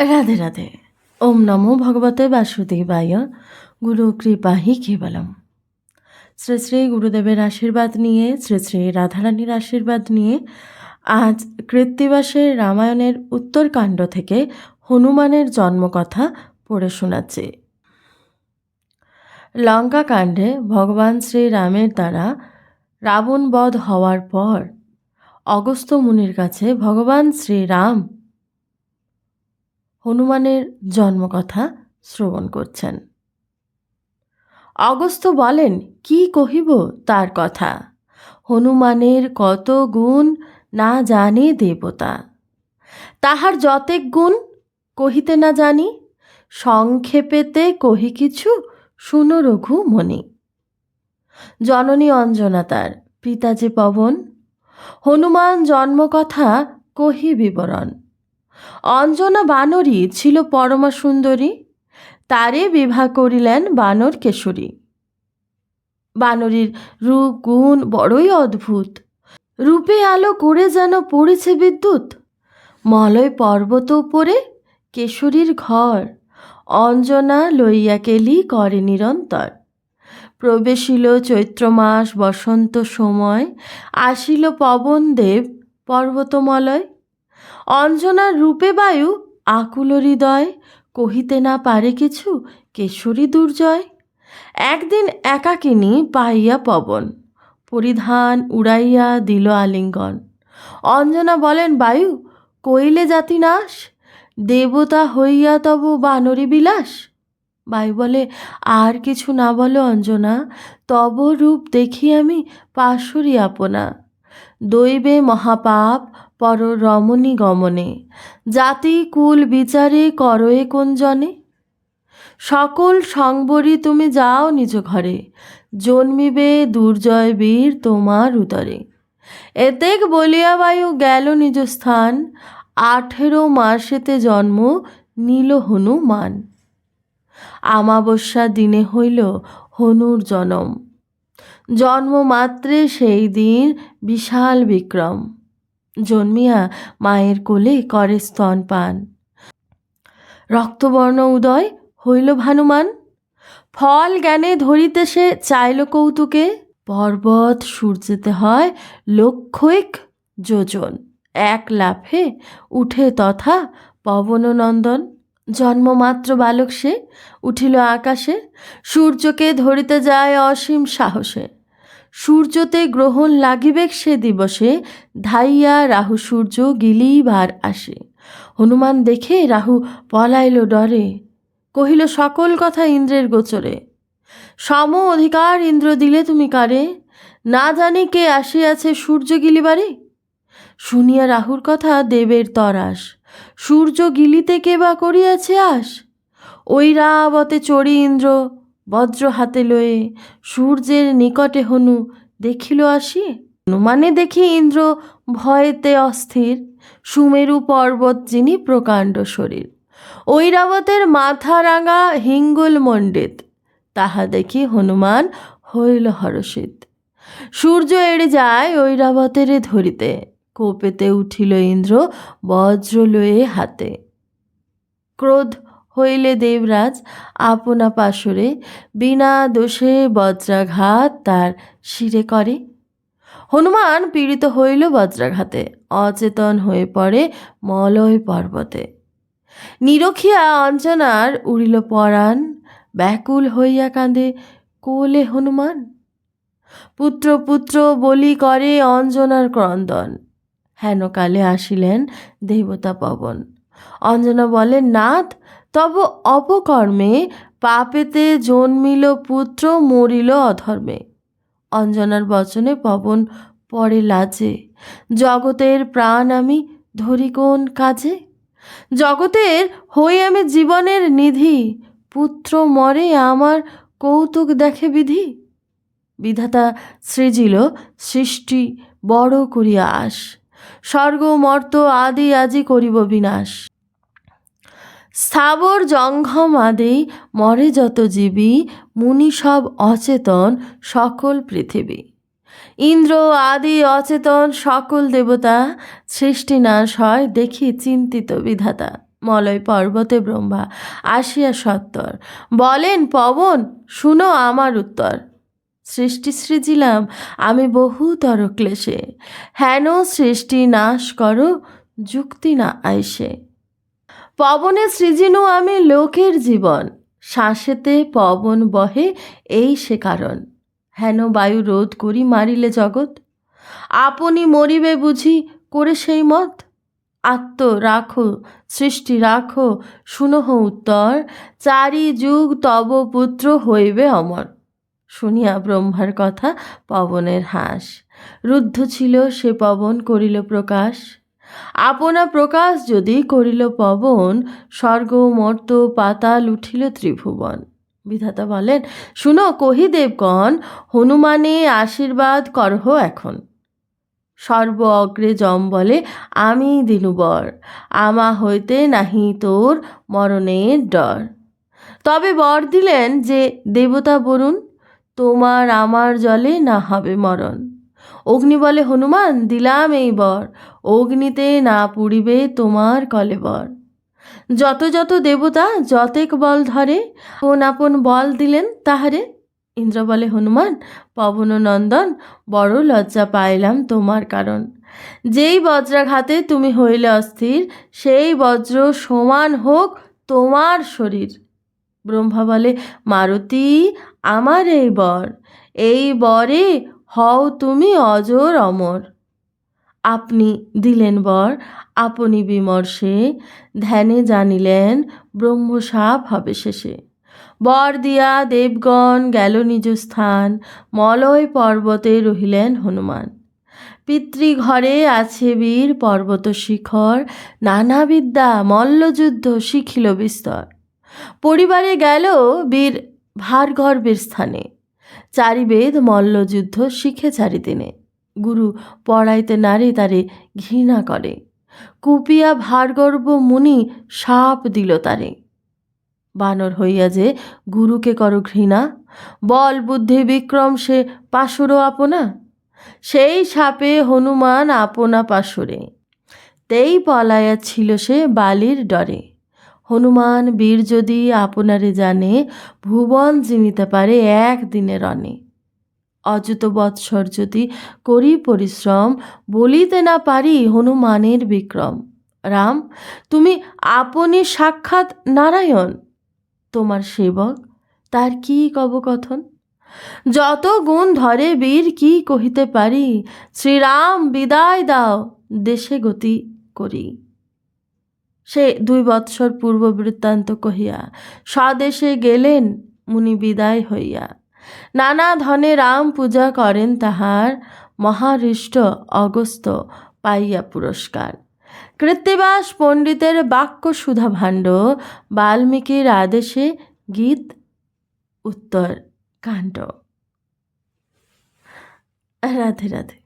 রাধে রাধে। ওম নমো ভগবতে বাসুদেবায়। গুরু কৃপাহি কেবলম। শ্রী শ্রী গুরুদেবের আশীর্বাদ নিয়ে, শ্রী শ্রী রাধারানীর আশীর্বাদ নিয়ে আজ কৃত্তিবাসের রামায়ণের উত্তরকাণ্ড থেকে হনুমানের জন্মকথা পড়ে শোনাচ্ছি। লঙ্কাকাণ্ডে ভগবান শ্রীরামের দ্বারা রাবণ বধ হওয়ার পর অগস্ত্য মুনির কাছে ভগবান শ্রীরাম হনুমানের জন্মকথা শ্রবণ করছেন। অগস্ত বলেন, কি কহিব তার কথা? হনুমানের কত গুণ না জানে দেবতা। তাহার যতেক গুণ কহিতে না জানি, সংক্ষেপেতে কহি কিছু শুনো রঘু মনি জননী অঞ্জনা তার পিতা যে পবন, হনুমান জন্মকথা কহি বিবরণ। অঞ্জনা বানরী ছিল পরমা সুন্দরী তারে বিবাহ করিলেন বানর কেশরী। বানরীর রূপ, গুণ বড়ই অদ্ভুত। রূপে আলো করে যেন পড়েছে বিদ্যুৎ। মলয় পর্বত উপরে কেশরীর ঘর। অঞ্জনা লইয়া কেলি করে নিরন্তর। প্রবেশিল চৈত্র মাস বসন্ত সময়, আসিল পবন দেব পর্বতমলয়। অঞ্জনার রূপে বায়ু, আকুল হৃদয়, কহিতে না পারে কিছু, কেশরী দুর্জয়। একদিন একাকিনী পাইয়া পবন, পরিধান উড়াইয়া দিল আলিঙ্গন। অঞ্জনা বলেন, বায়ু, কইলে জাতি নাশ? দেবতা হইয়া তব বানরী বিলাস? বায়ু বলে, আর কিছু না বলো অঞ্জনা, তব রূপ দেখি আমি পাশরি আপনা। দৈবে মহাপাপ পর রমণী গমনে। জাতি কুল বিচারে করয়ে কোন জনে সকল সংবরী তুমি যাও নিজ ঘরে, জন্মিবে দুর্জয় বীর তোমার উদরে। এতেক বলিয়া বায়ু গেল নিজ স্থান, আঠেরো মাসেতে জন্ম নীল হনুমান। আমাবস্যা দিনে হইল হনুর জনম। জন্মমাত্রে সেই দিন বিশাল বিক্রম। জন্মিয়া মায়ের কোলে করে স্তন পান। রক্তবর্ণ উদয় হইল ভানুমান। ফল জ্ঞানে ধরিতে সে চাইল কৌতুকে। পর্বত সূর্যেতে হয় লক্ষৈক যোজন। এক লাফে উঠে তথা পবননন্দন। জন্মমাত্র বালক সে, উঠিল আকাশে, সূর্যকে ধরিতে যায় অসীম সাহসে। সূর্যতে গ্রহণ লাগিবেক সে দিবসে, ধাইয়া রাহু সূর্য গিলিবার আসে। হনুমান দেখে রাহু পলাইল ডরে, কহিল, সকল কথা ইন্দ্রের গোচরে। সম অধিকার ইন্দ্র দিলে তুমি কারে? না জানি কে আসিয়াছে সূর্য গিলিবারে? শুনিয়া রাহুর কথা দেবের তরাস। সূর্য গিলিতে কে বা করিয়াছে আস ওই রাবতে চড়ি ইন্দ্র বজ্র হাতে লয়ে সূর্যের নিকটে হনু, দেখিল আসি? হনুমানে দেখি ইন্দ্র ভয়েতে অস্থির, সুমেরু পর্বত যিনি প্রকাণ্ড শরীর। ঐরাবতের মাথা রাঙা হিঙ্গুল মণ্ডিত তাহা দেখি হনুমান হইল হরষিত। সূর্য এড়ে যায় ঐরাবতেরে ধরিতে। কোপেতে উঠিল ইন্দ্র বজ্র লয়ে হাতে। ক্রোধ হইলে দেবরাজ আপনা পাশরে, বিনা দোষে বজ্রাঘাত তার শিরে করে। হনুমান পীড়িত হইল বজ্রাঘাতে, অচেতন হয়ে পড়ে মলয় পর্বতে। নিরখিয়া অঞ্জনার উড়িল পরাণ, ব্যাকুল হইয়া কাঁদে কোলে হনুমান। পুত্র পুত্র বলি করে অঞ্জনার ক্রন্দন। হেনকালে আসিলেন দেবতা পবন। অঞ্জনা বলেন, নাথ, তব অপকর্মে পাপেতে জন্মিল পুত্র, মরিল অধর্মে। অঞ্জনার বচনে পবন পড়ে লাজে, জগতের প্রাণ আমি ধরি কোন কাজে? জগতের হই আমি জীবনের নিধি, পুত্র মরে আমার কৌতুক দেখে বিধি? বিধাতা সৃজিল সৃষ্টি বড় করিয়া আস। স্বর্গ, মর্ত আদি আজি করিব বিনাশ। স্থাবর জঙ্ঘম আদি মরে যত জীবী, মুনি সব অচেতন সকল পৃথিবী। ইন্দ্র আদি অচেতন সকল দেবতা, সৃষ্টি নাশ হয় দেখি চিন্তিত বিধাতা। মলয় পর্বতে ব্রহ্মা আসিয়া সত্তর। বলেন, পবন, শুনো আমার উত্তর। সৃষ্টি সৃজিলাম, আমি বহুতর ক্লেশে হেন সৃষ্টি নাশ করো, যুক্তি না আইসে। পবনে সৃজিনু আমি লোকের জীবন, শ্বাসেতে পবন বহে এই সে কারণ। হেন বায়ু রোধ করি মারিলে জগৎ, আপনি মরিবে বুঝি করে সেই মত। আত্ম রাখো, সৃষ্টি রাখো শুনহ উত্তর, চারি যুগ তব পুত্র হইবে অমর। শুনিয়া ব্রহ্মার কথা পবনের হাস। রুদ্ধ ছিল সে পবন, করিল প্রকাশ। আপনা প্রকাশ যদি করিল পবন, স্বর্গ, মর্ত, পাতাল উঠিল ত্রিভুবন। বিধাতা বলেন, শুনো কহি দেবগণ হনুমানে আশীর্বাদ করহ এখন। সর্ব অগ্রে জম বলে, আমি দিনুবর, আমা হইতে নাহি তোর মরণের ডর। তবে বর দিলেন যে, দেবতা বরুণ তোমার আমার জলে না হবে মরণ। অগ্নি বলে, হনুমান, দিলাম এই বর। অগ্নিতে না পুড়িবে তোমার কলেবর যত যত দেবতা যতেক বল ধরে, আপন আপন বল দিলেন তাহারে। ইন্দ্র বলে, হনুমান, পবন নন্দন, বড় লজ্জা পাইলাম তোমার কারণ। যেই বজ্রাঘাতে তুমি হইলে অস্থির, সেই বজ্র সমান হোক তোমার শরীর। ব্রহ্মা বলে, মারুতি, আমার এই বর, এই বরে হও তুমি অজর অমর। আপনি দিলেন বর, আপনি বিমর্ষে, ধ্যানে জানিলেন ব্রহ্মসাপ হবে শেষে। বর দিয়া দেবগণ গেল নিজ স্থান, মলয় পর্বতে রহিলেন হনুমান। পিতৃঘরে আছে বীর পর্বত শিখর নানাবিদ্যা মল্লযুদ্ধ শিখিল বিস্তর। পরিবারে গেল বীর ভারগর্বের স্থানে। চারিবেদ মল্লযুদ্ধ শিখে চারিদিনে গুরু পড়াইতে নারে তারে ঘৃণা করে। কুপিয়া ভারগর্ব মুনি সাপ দিল তারে। বানর হইয়া যে গুরুকে কর ঘৃণা, বল বুদ্ধি বিক্রম সে পাশুরও আপনা। সেই সাপে হনুমান আপনা পাশুরে। তেই পলায়া ছিল সে বালির ডরে। হনুমান, বীর যদি আপনারে জানে, ভুবন জিনিতে পারে একদিনে রনে অযুত বৎসর যদি করি পরিশ্রম, বলিতে না পারি হনুমানের বিক্রম। রাম, তুমি আপনি সাক্ষাৎ নারায়ণ। তোমার সেবক, তার কি কবকথন? যত গুণ ধরে বীর কি কহিতে পারি, শ্রীরাম বিদায় দাও, দেশে গতি করি। সে দুই বৎসর পূর্ব বৃত্তান্ত কহিয়া, স্বদেশে গেলেন মুনি বিদায় হইয়া। নানা ধনে রাম পূজা করেন তাহার মহারিষ্ট অগস্ত পাইয়া পুরস্কার। কৃত্তিবাস পণ্ডিতের বাক্য সুধা ভাণ্ড, বাল্মীকির আদেশে গীত উত্তর কাণ্ড। রাধে রাধে।